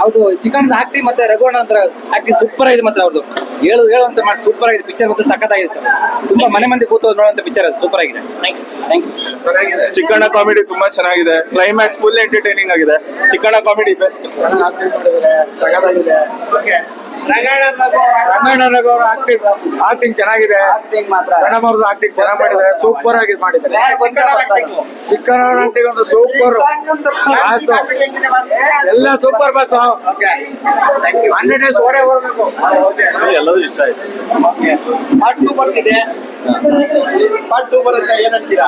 ಹೌದು ಚಿಕನ್ ಆಕ್ಟಿ ಮತ್ತೆ ರಘುವಣ್ಣ ಅಂತ ಆಕ್ಟಿ ಸೂಪರ್ ಆಗಿದೆ ಮತ್ತೆ ಅವ್ರದ್ದು ಹೇಳು ಹೇಳು ಅಂತ ಮಾಡಿ ಸೂಪರ್ ಆಗಿದೆ ಪಿಕ್ಚರ್ ಮತ್ತೆ ಸಖತ್ತಾಗಿದೆ ಸರ್. ತುಂಬಾ ಮನೆ ಮಂದಿ ಕೂತು ನೋಡುವಂತ ಪಿಕ್ಚರ್ ಅದು ಸೂಪರ್ ಆಗಿದೆ. ಥ್ಯಾಂಕ್ ಯು ಚಿಕ್ಕಣ್ಣ ಕಾಮಿಡಿ ತುಂಬಾ ಚೆನ್ನಾಗಿದೆ. ಕ್ಲೈಮ್ಯಾಕ್ಸ್ ಫುಲ್ ಎಂಟರ್ಟೈನಿಂಗ್ ಆಗಿದೆ. ಚಿಕ್ಕಣ್ಣ ಕಾಮಿಡಿ ಬೆಸ್ಟ್ ಸಖತ್ತಾಗಿದೆ. ರಂಗಣ್ಣನವರ ಆಕ್ಟಿಂಗ್ ಆಕ್ಟಿಂಗ್ ಚೆನ್ನಾಗಿದೆ. ಮೇಡಮ್ ಅವ್ರದ್ದು ಆಕ್ಟಿಂಗ್ ಚೆನ್ನಾಗಿ ಮಾಡಿದ್ದಾರೆ. ಸೂಪರ್ ಆಗಿ ಮಾಡಿದ್ದಾರೆ. ಚಿಕ್ಕಣ್ಣ ಆಕ್ಟಿಂಗ್ ಒಂದು ಸೂಪರ್ ಬಾಸ್ ಎಲ್ಲ ಸೂಪರ್ ಬಾಸ್ ಹಂಡ್ರೆಡ್ ಡೇಸ್ ಓಡೇ ಹೋಗ್ಬೇಕು. ಎಲ್ಲದೂ ಇಷ್ಟ ಆಯ್ತು. ಪಾರ್ಟ್ ಟೂ ಬರ್ತಿದೆ. ಪಾರ್ಟ್ ಟೂ ಬರುತ್ತೆ. ಏನಂತೀರಾ?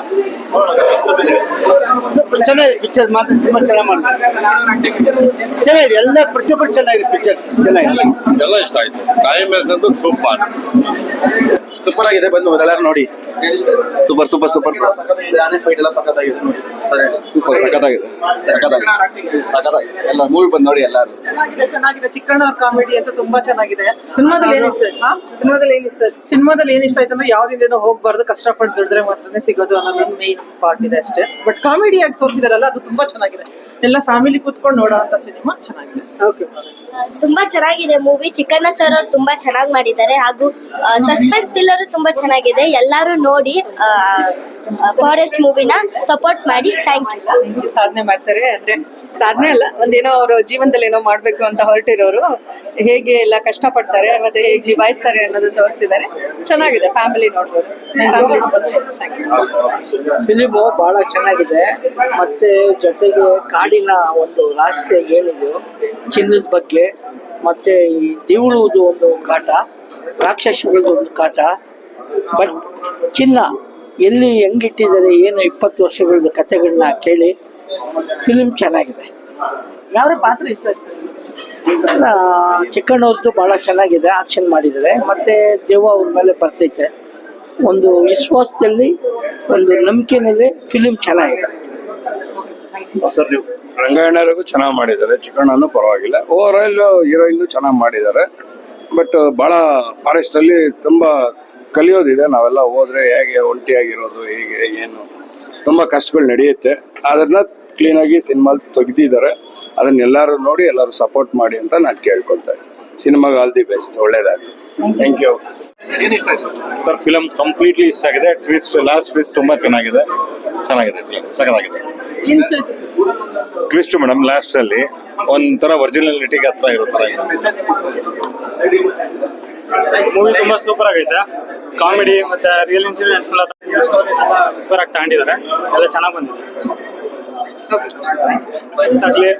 ಚೆನ್ನಾಗಿದೆ ಪಿಕ್ಚರ್ ಮಾತ್ರ ತುಂಬಾ ಚೆನ್ನಾಗಿ ಮಾಡಿದೆ ಚೆನ್ನಾಗಿದೆ. ಎಲ್ಲ ಪ್ರತಿಯೊಬ್ಬರು ಚೆನ್ನಾಗಿದೆ ಪಿಕ್ಚರ್ ಚೆನ್ನಾಗಿದೆ. ಎಲ್ಲ ಇಷ್ಟ ಆಯ್ತು. ಕಾಯಿ ಅಂತೂ ಸೂಪರ್. ಸೂಪರ್ ಆಗಿದೆ ಬಂದು ಎಲ್ಲರೂ ನೋಡಿ. Super super super. ಆನೆ ಫೈಟ್ ಎಲ್ಲ ಸಖತ್ತಾಗಿದೆ ಸೂಪರ್ ಸಕತ್ತಾಗಿದೆ ಸಕತ್ತಾಗಿದೆ ಸಖತ್ತಾಗಿದೆ. ಎಲ್ಲ ಮೂವಿ ಬಂದು ನೋಡಿ ಎಲ್ಲಾರು. ಚೆನ್ನಾಗಿದೆ ಚೆನ್ನಾಗಿದೆ. ಚಿಕ್ಕಣ್ಣ ಕಾಮಿಡಿ ಅಂತ ತುಂಬಾ ಚೆನ್ನಾಗಿದೆ. ಸಿನಿಮಾದಲ್ಲಿ ಏನು ಇಷ್ಟ? ಸಿನಿಮಾದಲ್ಲಿ ಏನ್ ಇಷ್ಟ ಆಯ್ತು? ಸಿನಿಮಾದಲ್ಲಿ ಏನ್ ಇಷ್ಟ ಆಯ್ತು ಅಂದ್ರೆ ಯಾವ್ದಿಂದೇನೋ ಹೋಗ್ಬಾರ್ದು ಕಷ್ಟಪಟ್ಟು ದುಡಿದ್ರೆ ಮಾತ್ರನೇ ಸಿಗೋದು ಅನ್ನೋದು ಮೇನ್ ಪಾರ್ಟ್ ಇದೆ ಅಷ್ಟೇ. ಬಟ್ ಕಾಮಿಡಿಯಾಗಿ ಆಗಿ ತೋರಿಸಿದಾರಲ್ಲ ಅದು ತುಂಬಾ ಚೆನ್ನಾಗಿದೆ. ಎಲ್ಲ ಫ್ಯಾಮಿಲಿ ಕೂತ್ಕೊಂಡು ನೋಡುವಂತ ಸಿನಿಮಾ ಚೆನ್ನಾಗಿದೆ. ಓಕೆ ತುಂಬಾ ಚೆನ್ನಾಗಿದೆ ಮೂವಿ ಚಿಕ್ಕಣ್ಣ ಸರ್ ಅವ್ರು ತುಂಬಾ ಚೆನ್ನಾಗಿ ಮಾಡಿದ್ದಾರೆ. ಹಾಗೂ ಸಸ್ಪೆನ್ಸ್ ಥ್ರಿಲ್ಲರ್ ತುಂಬಾ ಚೆನ್ನಾಗಿದೆ. ಎಲ್ಲರೂ ನೋಡಿ ಫಾರೆಸ್ಟ್ ಮೂವಿನ ಸಪೋರ್ಟ್ ಮಾಡಿ. ಥ್ಯಾಂಕ್ ಯು ಸಾಧನೆ ಮಾಡ್ತಾರೆ. ಅಂದ್ರೆ ಸಾಧನೆ ಅಲ್ಲ ಒಂದೇನೋ ಅವರು ಜೀವನದಲ್ಲಿ ಏನೋ ಮಾಡ್ಬೇಕು ಅಂತ ಹೊರಟಿರೋರು. ಹೇಗೆ ಎಲ್ಲ ಕಷ್ಟಪಡ್ತಾರೆ ಮತ್ತೆ ಹೇಗೆ ನಿಭಾಯಿಸ್ತಾರೆ ಅನ್ನೋದು ತೋರಿಸಿದ್ದಾರೆ. ಚೆನ್ನಾಗಿದೆ ಫ್ಯಾಮಿಲಿ ನೋಡ್ಬೋದು. ಫ್ಯಾಮಿಲಿ ಫಿಲಿಮು ಬಹಳ ಚೆನ್ನಾಗಿದೆ. ಮತ್ತೆ ಜೊತೆಗೆ ಕಾಡಿನ ಒಂದು ರಹಸ್ಯ ಏನಿದೆಯೋ ಚಿನ್ನದ ಬಗ್ಗೆ ಮತ್ತೆ ಈ ದಿವಳುವುದು ಒಂದು ಕಾಟ ರಾಕ್ಷಸಗಳದ್ದು ಒಂದು ಕಾಟ. ಬಟ್ ಚಿನ್ನ ಎಲ್ಲಿ ಹೆಂಗಿಟ್ಟಿದ್ದಾರೆ ಏನು ಇಪ್ಪತ್ತು ವರ್ಷಗಳದ್ದು ಕಥೆಗಳನ್ನ ಕೇಳಿ ಫಿಲಿಮ್ ಚೆನ್ನಾಗಿದೆ. ಯಾವ ಪಾತ್ರ ಇಷ್ಟ ಆಯ್ತು ಚಿಕ್ಕಣ್ಣವ್ರದ್ದು ಭಾಳ ಚೆನ್ನಾಗಿದೆ ಆಕ್ಷನ್ ಮಾಡಿದ್ದಾರೆ. ಮತ್ತೆ ದೇವ ಅವ್ರ ಮೇಲೆ ಬರ್ತೈತೆ. ಒಂದು ವಿಶ್ವಾಸದಲ್ಲಿ, ಒಂದು ನಂಬಿಕೆನಲ್ಲಿ ಫಿಲಿಮ್ ಚೆನ್ನಾಗಿದೆ. ಸರ್, ನೀವು ರಂಗಾಯಣರಿಗೂ ಚೆನ್ನಾಗಿ ಮಾಡಿದ್ದಾರೆ. ಚಿಕ್ಕಣ್ಣನು ಪರವಾಗಿಲ್ಲ. ಓವರ್ ಆಲ್ ಹೀರೋಯಿನ್ ಚೆನ್ನಾಗಿ ಮಾಡಿದ್ದಾರೆ. ಬಟ್ ಬಹಳ ಫಾರೆಸ್ಟ್ ಅಲ್ಲಿ ತುಂಬಾ ಕಲಿಯೋದಿದೆ. ನಾವೆಲ್ಲ ಹೋದ್ರೆ ಹೇಗೆ ಒಂಟಿಯಾಗಿರೋದು, ಹೇಗೆ, ಏನು, ತುಂಬಾ ಕಷ್ಟಗಳು ನಡೆಯುತ್ತೆ. ಅದನ್ನ ಕ್ಲೀನಾಗಿ ಸಿನಿಮಾ ತೆಗೆದಿದ್ದಾರೆ. ಅದನ್ನ ಎಲ್ಲರೂ ನೋಡಿ ಎಲ್ಲರೂ ಸಪೋರ್ಟ್ ಮಾಡಿ ಅಂತ ನಾನು ಕೇಳ್ಕೊತಾ ಇದ್ದೀನಿ. ಸಿನಿಮಾಗೆ all the best ಒಳ್ಳೇದಾಗಿ thank you sir film completely ಇಷ್ಟ ಆಗಿದೆ. ಟ್ವಿಸ್ಟ್ ಲಾಸ್ಟ್ ಟ್ವಿಸ್ಟ್ ತುಂಬಾ ಚೆನ್ನಾಗಿದೆ. ಚೆನ್ನಾಗಿದೆ ಫಿಲಮ್ ಸಖತ್ತಾಗಿದೆ. ಏನ್ ಇಷ್ಟ ಆಯ್ತು ಸರ್? ಟ್ವಿಸ್ಟ್ ಮೇಡಮ್ ಲಾಸ್ಟ್ ಅಲ್ಲಿ ಒಂಥರ ಒರಿಜಿನಾಲಿಟಿಗೆ ಹತ್ರ ಇರೋ ತರ ಇದೆ. ಮೂವಿ ತುಂಬಾ ಸೂಪರ್ ಆಗೈತೆ. ಕಾಮಿಡಿ ಮತ್ತೆ ರಿಯಲ್ ಇನ್ಸಿಡೆಂಟ್ಸ್ ಎಲ್ಲ ಸೂಪರ್ ಆಗಿ ತಗೊಂಡಿದ್ದಾರೆ. ಎಲ್ಲ ಚೆನ್ನಾಗಿ ಬಂದಿದೆ. ಆಗ್ಲಿ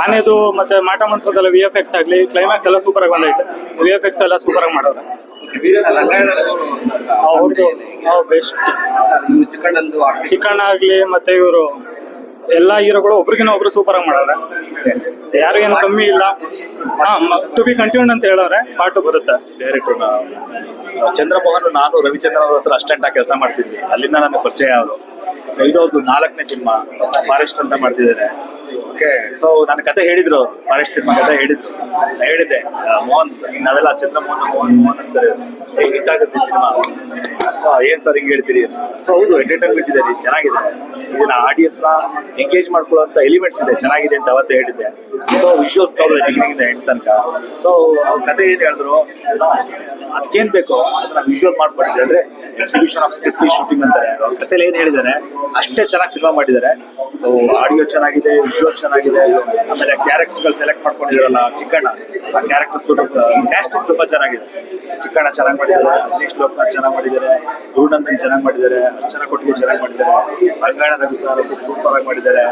ಆನೆದು ಮತ್ತೆ ಮಾಟ ಮಂತ್ರದಲ್ಲ ವಿ ಎಫ್ ಎಕ್ಸ್ ಆಗಲಿ ಕ್ಲೈಮ್ಯಾಕ್ಸ್ ಎಲ್ಲ ಸೂಪರ್ ಆಗಿ ಬಂದೈತೆ ವಿ ಎಫ್ ಎಕ್ಸ್ ಎಲ್ಲ ಸೂಪರ್ ಆಗಿ ಅವ್ರದ್ದು ಬೆಸ್ಟ್ ಚಿಕನ್ ಆಗ್ಲಿ ಮತ್ತೆ ಇವರು ಎಲ್ಲಾ ಹೀರೋಗಳು ಒಬ್ರಿಗಿನ ಒಬ್ರು ಸೂಪರ್ ಆಗಿ ಮಾಡವ್ರೆ. ಯಾರು ಏನು ಕಮ್ಮಿ ಇಲ್ಲ. ಟು ಬಿ ಕಂಟಿನ್ಯೂಡ್ ಅಂತ ಹೇಳವ್ರೆ, ಪಾಟು ಬರುತ್ತೆ. ಡೈರೆಕ್ಟರ್ ಚಂದ್ರಮೋಹನ್ ನಾನು ರವಿಚಂದ್ರನ್ ಅವ್ರ ಹತ್ರ ಅಸ್ಟೆಂಟ್ ಆಗಿ ಕೆಲಸ ಮಾಡ್ತಿದ್ವಿ. ಅಲ್ಲಿಂದ ನನಗೆ ಪರಿಚಯ ಅವರು. ಇದು ಒಂದು ನಾಲ್ಕನೇ ಸಿನಿಮಾ. ಫಾರೆಸ್ಟ್ ಅಂತ ಮಾಡ್ತಿದ್ದಾರೆ. ಓಕೆ ಸೊ ನನ್ನ ಕತೆ ಹೇಳಿದ್ರು, ಫಾರೆಸ್ಟ್ ಸಿನಿಮಾ ಕತೆ ಹೇಳಿದ್ರು. ಹೇಳಿದ್ದೆ ಮೋಹನ್, ನಾವೆಲ್ಲ ಚಂದ್ರಮೋಹನ್, ಮೋಹನ್ ಮೋಹನ್ ಅಂತಾರೆ. ಹಿಟ್ ಆಗುತ್ತೆ ಸಿನಿಮಾ. ಸೊ ಏನ್ ಸರ್ ಹಿಂಗ್ ಹೇಳ್ತೀರಿ? ಸೊ ಹೌದು ಎಂಟರ್ಟೈನ್ಮೆಂಟ್ ಇದೆ ರೀ, ಚೆನ್ನಾಗಿದೆ. ಇದನ್ನ ಆಡಿಯನ್ಸ್ನ ಎಂಗೇಜ್ ಮಾಡ್ಕೊಳ್ಳುವಂತ ಎಲಿಮೆಂಟ್ಸ್ ಇದೆ, ಚೆನ್ನಾಗಿದೆ ಅಂತ ಅವತ್ತೇ ಹೇಳಿದ್ದೆ. ಸೊ ವಿಶ್ವಸ್ ಬಿಗಿನಿಂಗ್ ಇಂದ ಎಂಡ್ ತನಕ. ಸೊ ಅವ್ರ ಕತೆ ಏನ್ ಹೇಳಿದ್ರು? ಅದಕ್ಕೇನ್ ಬೇಕು? ಅದನ್ನ ವಿಶ್ವಲ್ ಮಾಡ್ಕೊಂಡಿದ್ದಾರೆ ಅಂದ್ರೆ ಎಕ್ಸಿಬಿಷನ್ ಆಫ್ ಸ್ಕ್ರಿಪ್ಟ್ ಶೂಟಿಂಗ್ ಅಂತಾರೆ. ಅವ್ರ ಕಥೆಲಿ ಏನ್ ಹೇಳಿದ್ದಾರೆ? ಅಷ್ಟೇ ಚೆನ್ನಾಗಿ ಸಿನಿಮಾ ಮಾಡಿದ್ದಾರೆ. ಸೊ ಆಡಿಯೋ ಚೆನ್ನಾಗಿದೆ ವಿಶ್ವಲ್ ಚೆನ್ನಾಗಿದೆ ಆಮೇಲೆ ಕ್ಯಾರೆಕ್ಟರ್ ಸೆಲೆಕ್ಟ್ ಮಾಡ್ಕೊಂಡಿದ್ರಲ್ಲ ಚಿಕ್ಕಣ್ಣ, ಆ ಕ್ಯಾರೆಕ್ಟರ್ ಸೂಟ್ ಕ್ಯಾಸ್ಟಿಂಗ್ ತುಂಬಾ ಚೆನ್ನಾಗಿದೆ. ಚಿಕ್ಕಣ್ಣ ಚೆನ್ನಾಗಿ ಮಾಡಿದ್ದಾರೆ ಅಜೀಶ್ ಲೋಕನಾಥ್ ಚೆನ್ನಾಗಿ ಮಾಡಿದ್ದಾರೆ, ಗುರುನಂದನ್ ಚೆನ್ನಾಗಿ ಮಾಡಿದ್ದಾರೆ, ಅರ್ಚನಾ ಕೊಟ್ಟಿಗೆ ಚೆನ್ನಾಗಿ ಮಾಡಿದ್ದಾರೆ, ರಂಗಾಯಣ ರವಿ ಸರ್ ಅಂತೂ ಸೂಪರ್ ಆಗಿ ಮಾಡಿದ್ದಾರೆ.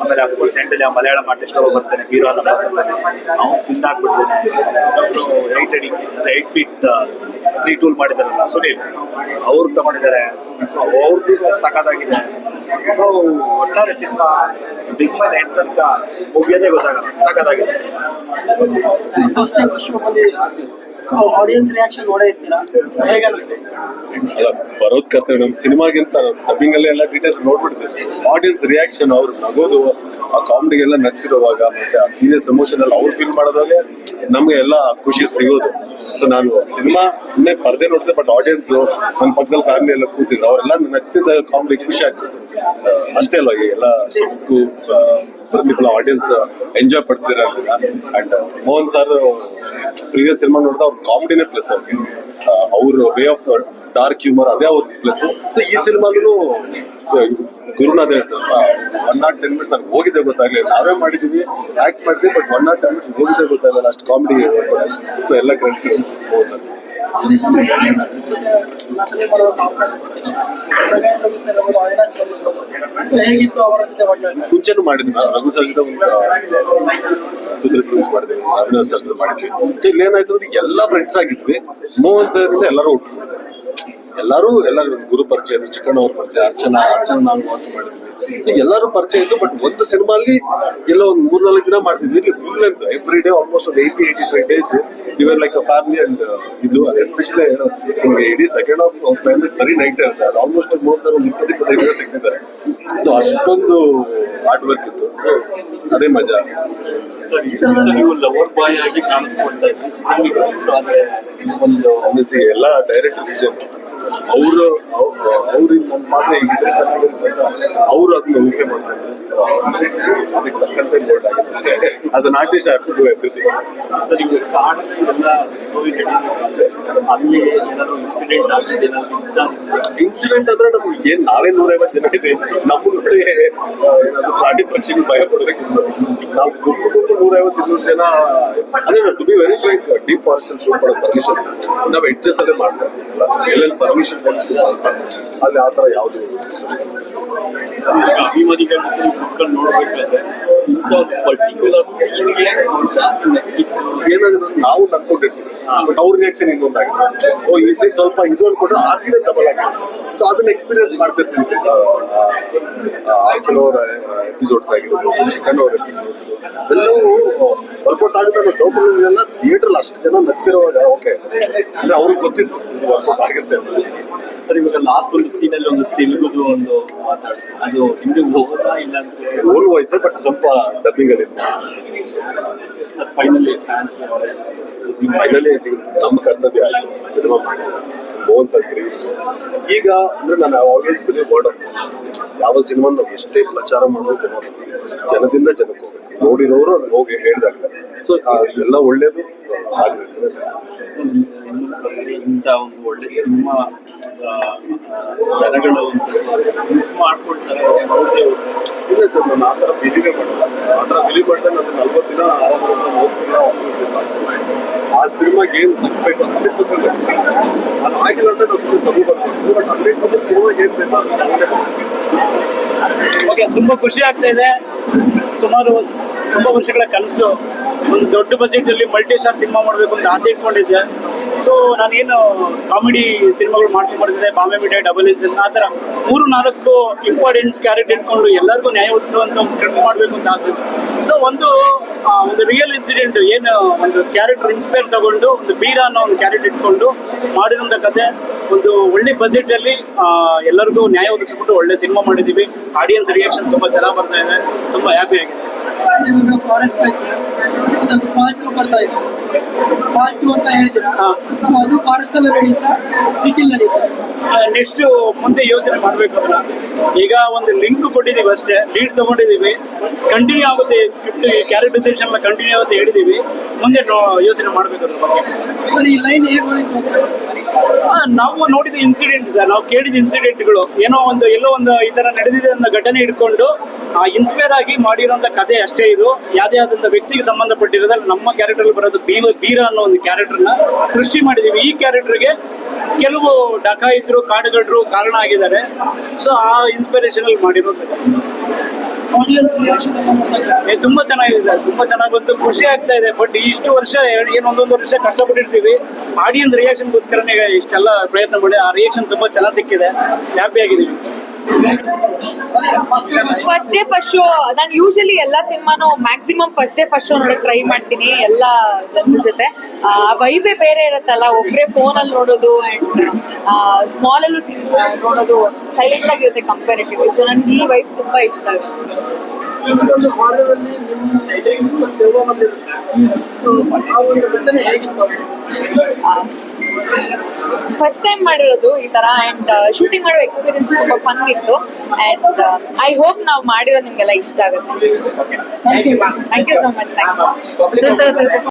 ಆಮೇಲೆ ಅಫ್ಕೋರ್ಸ್ ಎಂಟಲ್ಲಿ ಆ ಮಲಯಾಳಂ ಆರ್ಟಿಸ್ಟ್ ಒಬ್ಬ ಬರ್ತಾನೆ ಬೀರೋ ಅನ್ನೋ ಬರ್ತಾನೆ. ಅವ್ನು ತಿಂದಾಕ್ಬಿಟ್ಟಿದ್ದಾನೆ. ಏಟ್ ಅಡಿ ಅಂದ್ರೆ ಏಟ್ ಫೀಟ್ ತ್ರೀ ಟೂಲ್ ಮಾಡಿದಾರಲ್ಲ ಸುನೀಲ್, ಅವ್ರು ತಗೊಂಡಿದ್ದಾರೆ. ಸೊ ಅವ್ರದ್ದು ಸಖತ್ತಾಗಿದೆ. ಸೊ ಒಟ್ಟಾರೆ ಸಿನಿಮಾ ಬಿಗ್ ಎಂಡ್ ತನಕ ಮುಗಿಯೋದೇ ಗೊತ್ತಾಗಲ್ಲ ಸಾಕಾಗಿದೆ ಸಿನಿಮಾ. ಫಸ್ಟ್ ಟೈಮ್ ಶೋ ಬಂದಿದ್ದೀರಾ ಸೊ ಆಡಿಯನ್ಸ್ ರಿಯಾಕ್ಷನ್ ನೋಡೇ ಇರ್ತೀರಾ? ಸೊ ಹೇಗೆ ಅನಿಸ್ತು? ಅಲ್ಲ ಬರೋದ್ ಕರ್ತವ್ಯ ನಮ್ ಸಿನಿಮಾಗಿಂತ ಡಬ್ಬಿಂಗ್ ಅಲ್ಲಿ ಎಲ್ಲ ಡೀಟೇಲ್ಸ್ ನೋಡ್ಬಿಡ್ತೀವಿ. ಆಡಿಯನ್ಸ್ ರಿಯಾಕ್ಷನ್ ಅವ್ರು ನಗೋದು ಆ ಕಾಮಿಡಿಗೆಲ್ಲ ನಗ್ತಿರುವಾಗ ಮತ್ತೆ ಆ ಸೀರಿಯಸ್ ಎಮೋಷನ್ ಎಲ್ಲ ಅವ್ರು ಫೀಲ್ ಮಾಡೋದಾಗೆ ನಮ್ಗೆ ಎಲ್ಲ ಖುಷಿ ಸಿಗೋದು. ಸೊ ನಾನು ಸಿನಿಮಾ ಸುಮ್ಮನೆ ಪರದೆ ನೋಡಿದೆ ಬಟ್ ಆಡಿಯನ್ಸ್ ನನ್ನ ಪಕ್ಕದಲ್ಲಿ ಫ್ಯಾಮಿಲಿ ಎಲ್ಲ ಕೂತಿದ್ರು, ಅವರೆಲ್ಲ ನಗ್ತಿದ್ದ ಕಾಮಿಡಿ ಖುಷಿ ಆಗ್ತಿತ್ತು. ಅಷ್ಟೇ ಅಲ್ಲ ಎಲ್ಲ ಸುಕ್ಕು ಪ್ರತಿಫಲ audience enjoy ಪಡ್ತಿರ and Mohan sir previous cinema ನೋಡಿದ್ರೆ ಅವ್ರ ಕಾಮಿಡಿನೇ ಪ್ಲಸ್ ಅವ್ರಿಗೆ. ಅವ್ರ ವೇ ಆಫ್ ಡಾರ್ಕ್ ಹ್ಯೂಮರ್ ಅದೇ ಅವ್ರ ಪ್ಲಸ್ ಈ ಸಿನಿಮಾಗೂ Gurunath one not ten minutes ನಾನು ಹೋಗಿದ್ದೆ ಗೊತ್ತಾಗ್ಲಿಲ್ಲ. ನಾವೇ ಮಾಡಿದೀವಿ ಆಕ್ಟ್ ಮಾಡಿದ್ವಿ but one not ten minutes ಹೋಗಿದ್ದೆ ಗೊತ್ತಾಗಲಿಲ್ಲ. ಅಷ್ಟು ಕಾಮಿಡಿ ಸೊ ಎಲ್ಲ ಕ್ರೆಡಿಟ್ ಸರ್. ಮುಂಚೆನೂ ಮಾಡಿದ್ವಿ. ರಘು ಸರ್ ಜೊತೆ ಒಂದು ಫಿಲ್ಮ್ಸ್ ಮಾಡಿದ್ವಿ. ಅಭಿನವ್ ಸರ್ ಜೊತೆ ಮಾಡಿದ್ವಿ. ಸೊ ಇಲ್ಲಿ ಏನಾಯ್ತು ಅಂದ್ರೆ ಎಲ್ಲ ಫ್ರೆಂಡ್ಸ್ ಆಗಿದ್ವಿ. ಮೋಹನ್ ಸರ್ ಇಂದ ಎಲ್ಲರೂ ಒಟ್ಟು ಎಲ್ಲರೂ ಎಲ್ಲರೂ ಗುರು ಪರಿಚಯ ಇದ್ರು ಚಿಕ್ಕಣ್ಣ ಅವ್ರ ಪರಿಚಯ ಅರ್ಚನಾ ಅರ್ಚನಾ ನಾನು ವಾಸ ಮಾಡಿದ್ವಿ. ಎಲ್ಲರೂ ಪರಿಚಯ ಇತ್ತು ಬಟ್ ಒಂದು ಸಿನಿಮಾ ಅಲ್ಲಿ ಎಲ್ಲ ಒಂದು ಮೂರ್ನಾಲ್ಕು ದಿನ ಮಾಡ್ತಿದ್ವಿ. ಇಲ್ಲಿ full length every day almost ಒಂದು ಏಯ್ಟಿ ಏಯ್ಟಿ ಫೈವ್ ಡೇಸ್ ಇವರ್ ಲೈಕ್ ಅ ಫ್ಯಾಮಿಲಿ ಅಂಡ್ ಇದು ಎಸ್ಪೆಷಲಿ ಇಡೀ ಸೆಕೆಂಡ್ ಆಫ್ ಟೈಮ್ ಬರೀ ನೈಟ್ ಇರುತ್ತೆ. ಅದು ಆಲ್ಮೋಸ್ಟ್ ಮೂರು ಸಾವಿರ ಒಂದು ಇಪ್ಪತ್ತು ಇಪ್ಪತ್ತೈದು ದಿನ ತೆಗೆದಿದ್ದಾರೆ. ಸೊ ಅಷ್ಟೊಂದು ಹಾರ್ಡ್ ವರ್ಕ್ ಇತ್ತು. ಅದೇ ಮಜಾ. ನೀವು ಲವರ್ ಬಾಯ್ ಆಗಿ ಕಾಣಿಸ್ಕೊಳ್ತಾ ಇದ್ದೀವಿ ಒಂದು ಎಲ್ಲ ಡೈರೆಕ್ಟ್ ವಿಷನ್ ಅವರು ಅವ್ರಿಗೆ ನನ್ನ ಪಾತ್ರ ಹೇಗಿದ್ರೆ ಚೆನ್ನಾಗಿರುತ್ತೆ ಅವರು ಅದನ್ನ ಊಹೆ ಮಾಡ್ತಾರೆ. ಅದಕ್ಕೆ ತಕ್ಕಂತೆ ಬೋರ್ಡ್ ಆಗಿದೆ. ಅಷ್ಟೇ I to do everything sir ಈಗ ಕಾಡು ಎಲ್ಲ ಮೂವಿ ಅಲ್ಲಿ ಏನಾದ್ರು ಇನ್ಸಿಡೆಂಟ್ ಇನ್ಸಿಡೆಂಟ್ ಅಂದ್ರೆ ನಮ್ಗೆ ಏನ್ ನಾವೇ ನೂರೈವತ್ತು ಜನ ಇದೆ ನಮ್ಮ ನೋಡಿ ಏನಾದ್ರು ಪ್ರಾಣಿ ಪಕ್ಷಿಗಳು ಭಯ ಪಡೋದಕ್ಕಿಂತ ನಾವು ಗುಂಪು ಗುಂಪು ನೂರೈವತ್ತು ಇನ್ನೂರು ಜನ. ಅಂದ್ರೆ to be very fright deep forest ಅಲ್ಲಿ ಶೂಟ್ ಮಾಡೋ ಪರ್ಮಿಷನ್ ನಾವು ಅಡ್ಜಸ್ಟ್ ಅಲ್ಲೇ ಮಾಡ್ತಾ ಎಲ್ಲೆಲ್ಲಿ ಪರ್ಮಿಷನ್ ಅಲ್ಲಿ ಆ ತರ ಯಾವ್ದು ಅಭಿಮಾನಿಗಳು ನೋಡ್ಬೇಕಾದ್ರೆ ಇಂಥ ಪರ್ಟಿಕ್ಯುಲರ್ ಸೀನ್ಗೆ ಜಾಸ್ತಿ ನಾವು ನಕ್ಕೊಂಡಿರ್ತೀವಿ ಬಟ್ ಅವ್ರ ರಿಯಾಕ್ಷನ್ ಇನ್ನೊಂದಾಗಿದೆ ಓ ಈ ಸೀನ್ ಸ್ವಲ್ಪ ಇದು ಅನ್ಕೊಂಡ್ರೆ ಆ ಸೀನ್ ಡಬಲ್ ಆಗಿದೆ. ಸೊ ಅದನ್ನ ಎಕ್ಸ್ಪೀರಿಯನ್ಸ್ ಮಾಡ್ತಿರ್ತೀವಿ ಆಚಲ್ ಅವರ ಎಪಿಸೋಡ್ಸ್ ಆಗಿರ್ಬೋದು ಚಿಕನ್ ಅವ್ರ ಎಪಿಸೋಡ್ಸ್ ಎಲ್ಲವೂ ವರ್ಕೌಟ್ ಆಗುತ್ತೆ ಅನ್ನೋ ಡೌಟ್ ಎಲ್ಲ ಥಿಯೇಟರ್ ಅಷ್ಟು ಜನ ನಗ್ತಿರುವಾಗ ಓಕೆ ಅಂದ್ರೆ ಅವ್ರಿಗೆ ಗೊತ್ತಿತ್ತು ಇದು ವರ್ಕೌಟ್ ಆಗುತ್ತೆ. ಸರ್ ಇವಾಗ ಲಾಸ್ಟ್ ಒಂದು ಸೀನಲ್ಲಿ ಒಂದು ತೆಲುಗುದು ಒಂದು ಮಾತಾಡ್ತಾರೆ. ಅದು ನಿಮಗೆ ಹೋಗೋದಾ ಇಲ್ಲ ಅಂತ ಓಲ್ಡ್ ವಾಯ್ಸ್ ಬಟ್ ಸ್ವಲ್ಪ ಡಬ್ಬಿಂಗ್ ಅಲ್ಲಿ ಸರ್ ಫೈನಲಿ ನಮ್ಮ ಕರ್ತವ್ಯ ಆಯ್ತು. ಸಿನಿಮಾ ಬೋನ್ಸ್ ಮೋಹನ್ ಸರ್ಕರಿ ಈಗ ಅಂದ್ರೆ ನಾನು ಆಲ್ವೇಸ್ ಬಿಲೀವ್ ವರ್ಡ್ ಯಾವ ಸಿನಿಮಾ ನಾವು ಎಷ್ಟೇ ಪ್ರಚಾರ ಮಾಡೋದು ಜನ ಜನದಿಂದ ಜನಕ್ಕೆ ನೋಡಿದವರು ಅದು ಹೋಗಿ ಹೇಳಿದಾಗ. ಸೊ ಅದೆಲ್ಲ ಒಳ್ಳೇದು ಆಗ್ಬೇಕು ಇಂಥ ಒಂದು ಒಳ್ಳೆ ಸಿನಿಮಾ ಜನಗಳು ಮಿಸ್ ಮಾಡ್ಕೊಳ್ತಾರೆ ನೋಡ್ತೇ ಹೋಗ್ತಾರೆ. ಇಲ್ಲ ಸರ್ ನಾನು ಆ ಥರ ಬಿಲೀವೇ ಮಾಡಲ್ಲ. ಆ ಥರ ಬಿಲೀವ್ ಮಾಡಿದ್ರೆ ನಾನು ನಲ್ವತ್ತು ದಿನ ಆರಾಮ ಹೋಗ್ತಿಲ್ಲ ಆಫೀಸ್ ಆಗ್ತಿಲ್ಲ ಆ ಸಿನಿಮಾಗೆ ಏನು ತಗಬೇಕು ಹಂಡ್ರೆಡ್ ಪರ್ಸೆಂಟ್ ಅದು ಆಗಿಲ್ಲ ಅಂದ್ರೆ ನಾವು ಸುಮ್ಮನೆ ಸಭೆ ಬರ್ಬೋದು ಬಟ್ ಹಂಡ್ರೆಡ್ ಪರ್ಸೆಂಟ್ ಸಿನಿಮಾಗೆ ಏನು ಬೇಕು ಅದು ಓಕೆ ತುಂಬಾ ಖುಷಿ ಆಗ್ತಾ ಇದೆ. ಸುಮಾರು ತುಂಬಾ ವರ್ಷಗಳ ಕನಸು. ಒಂದು ದೊಡ್ಡ ಬಜೆಟ್ ಅಲ್ಲಿ ಮಲ್ಟಿ ಸ್ಟಾರ್ ಸಿನಿಮಾ ಮಾಡಬೇಕು ಅಂತ ಆಸೆ ಇಟ್ಕೊಂಡಿದ್ದೆ. ಸೊ ನಾನೇನು ಕಾಮಿಡಿ ಸಿನಿಮಾಗಳು ಮಾಡ್ಕೊಂಡು ಬರ್ತಿದ್ದೆ ಬಾಂಬೆ ಮಿಠಾಯಿ ಡಬಲ್ ಇಂಜಿನ್ ಆ ಥರ ಮೂರು ನಾಲ್ಕು ಇಂಪಾರ್ಟೆಂಟ್ಸ್ ಕ್ಯಾರೆಕ್ಟ್ ಇಟ್ಕೊಂಡು ಎಲ್ಲರಿಗೂ ನ್ಯಾಯ ಒದಗಿಸುವಂತ ಒಂದು ಸ್ಕ್ರಿಪ್ಟ್ ಮಾಡಬೇಕು ಅಂತ ಆಸೆ. ಸೊ ಒಂದು ಒಂದು ರಿಯಲ್ ಇನ್ಸಿಡೆಂಟ್ ಏನು, ಒಂದು ಕ್ಯಾರೆಕ್ಟರ್ ಇನ್ಸ್ಪೈರ್ ತಗೊಂಡು, ಒಂದು ಬೀರ ಅನ್ನೋ ಒಂದು ಕ್ಯಾರೆಕ್ಟ್ ಇಟ್ಕೊಂಡು ಮಾಡಿರೋಂಥ ಕತೆ, ಒಂದು ಒಳ್ಳೆ ಬಜೆಟ್ ಅಲ್ಲಿ ಎಲ್ಲರಿಗೂ ನ್ಯಾಯ ಒದಗಿಸ್ಬಿಟ್ಟು ಒಳ್ಳೆ ಸಿನಿಮಾ ಮಾಡಿದೀವಿ ಆಡಿಯನ್ಸ್ ರಿಯಾಕ್ಷನ್ ತುಂಬಾ ಚೆನ್ನಾಗಿ ಬರ್ತಾ ಇದೆ. ತುಂಬಾ ಹ್ಯಾಪಿ ಆಗಿದೆ. ಫಾರೆಸ್ಟ್ ಆಯ್ತು ಅದೊಂದು ಪಾರ್ಟ್ ಟು ಬರ್ತಾ ಇದೆ ಪಾರ್ಟ್ ಟು ಅಂತ ಹೇಳ್ತೀರಾ ಸೊ ಅದು ಫಾರೆಸ್ಟ್ ಅಲ್ಲಿ ಸಿಟಿ ಸಿಟಿಲಿ ನಡೀತಾ ನೆಕ್ಸ್ಟ್ ಮುಂದೆ ಯೋಚನೆ ಮಾಡ್ಬೇಕು ಅದನ್ನ. ಈಗ ಒಂದು ಲಿಂಕ್ ಕೊಟ್ಟಿದೀವಿ ಅಷ್ಟೇ. ಲೀಡ್ ತಗೊಂಡಿದೀವಿ ಕಂಟಿನ್ಯೂ ಆಗುತ್ತೆ ಸ್ಕ್ರಿಪ್ಟ್ ಕ್ಯಾರೆಕ್ಟರೈಸೇಷನ್ ಎಲ್ಲ ಕಂಟಿನ್ಯೂ ಆಗುತ್ತೆ ಹೇಳಿದೀವಿ ಮುಂದೆ ಯೋಚನೆ ಮಾಡ್ಬೇಕು ಅದ್ರ ಬಗ್ಗೆ. ಸರ್ ಈ ಲೈನ್ ಹೇಗೆ ಅಂತ. ನಾವು ನೋಡಿದ ಇನ್ಸಿಡೆಂಟ್ ಸರ್ ನಾವು ಕೇಳಿದ ಇನ್ಸಿಡೆಂಟ್ಗಳು ಏನೋ ಒಂದು, ಎಲ್ಲೋ ಒಂದು ಈ ತರ ನಡೆದಿದೆ ಅನ್ನೋ ಘಟನೆ ಇಟ್ಕೊಂಡು ಆ ಇನ್ಸ್ಪೈರ್ ಆಗಿ ಮಾಡಿರೋಂತ ಕತೆ ಅಷ್ಟೇ ಇದು. ಯಾವುದೇ ಆದಂಥ ವ್ಯಕ್ತಿಗೆ ಸಂಬಂಧಪಟ್ಟಿರೋದ್ರಲ್ಲಿ ನಮ್ಮ ಕ್ಯಾರೆಕ್ಟರ್ ಬರೋದು ಬೀರ ಬೀರ ಅನ್ನೋ ಒಂದು ಕ್ಯಾರೆಕ್ಟರ್ನ ಸೃಷ್ಟಿ ಮಾಡಿದೀವಿ. ಈ ಕ್ಯಾರೆಕ್ಟರ್ಗೆ ಕೆಲವು ಡಕಾಯಿತರು ಕಾಡುಗಳ್ರು ಕಾರಣ ಆಗಿದ್ದಾರೆ. ಸೊ ಆ ಇನ್ಸ್ಪಿರೇಷನ್ ಅಲ್ಲಿ ಮಾಡಿರೋದು ಆಡಿಯನ್ಸ್ ರಿಯಾಕ್ಷನ್ ತುಂಬಾ ಚೆನ್ನಾಗಿದೆ ತುಂಬಾ ಚೆನ್ನಾಗಿ ಬಂತು. ಖುಷಿ ಆಗ್ತಾ ಇದೆ. ಬಟ್ ಇಷ್ಟು ವರ್ಷ ಏನು ಒಂದೊಂದು ವರ್ಷ ಕಷ್ಟಪಟ್ಟಿರ್ತೀವಿ. ಆಡಿಯನ್ಸ್ ರಿಯಾಕ್ಷನ್ಗೋಸ್ಕರನೇ ಇಷ್ಟೆಲ್ಲ ಪ್ರಯತ್ನ ಮಾಡಿ, ಆ ರಿಯಾಕ್ಷನ್ ತುಂಬಾ ಚೆನ್ನಾಗಿ ಸಿಕ್ಕಿದೆ. ಹ್ಯಾಪಿ ಆಗಿದ್ದೀವಿ. ಫಸ್ಟ್ ಡೇ ಫಸ್ಟ್ ಶೋ ನಾನು ಯೂಶಲಿ ಎಲ್ಲ ಸಿನಿಮಾನು maximum first day first show ನೋಡಕ್ ಟ್ರೈ ಮಾಡ್ತೀನಿ, ಎಲ್ಲ ಜನರ ಜೊತೆ. ಆ ವೈಬೇ ಬೇರೆ ಇರುತ್ತಲ್ಲ ಫೋನ್ ಅಲ್ಲಿ ನೋಡೋದು ಅಂಡ್ ಸ್ಮಾಲ್ ಅಲ್ಲೂ ಸಿನಿಮಾ ನೋಡೋದು ಸೈಲೆಂಟ್ ಆಗಿರುತ್ತೆ ಕಂಪೇರಿಟಿವ್ಲಿ ಸೊ ನನಗೆ ಈ ವೈಬ್ ತುಂಬಾ ಇಷ್ಟ ಆಗುತ್ತೆ. ಒಂದು ಹಾಡಲ್ಲಿ ನಿಮ್ಮ ದೆವ್ವ ಬಂದಿರುತ್ತೆ ಸೊ ಆ ಒಂದು ಘಟನೆ ಹೇಗಿತ್ತು? ಫಸ್ಟ್ ಟೈಮ್ ಮಾಡಿರೋದು ಈ ತರ ಅಂಡ್ ಶೂಟಿಂಗ್ ಮಾಡೋ ಎಕ್ಸ್ಪೀರಿಯನ್ಸ್ ತುಂಬಾ ಫನ್ ಇತ್ತು. ಅಂಡ್ ಐ ಹೋಪ್ ನಾವು ಮಾಡಿರೋದು ನಿಮ್ಗೆಲ್ಲ ಇಷ್ಟ ಆಗುತ್ತೆ. Thank you so much thank you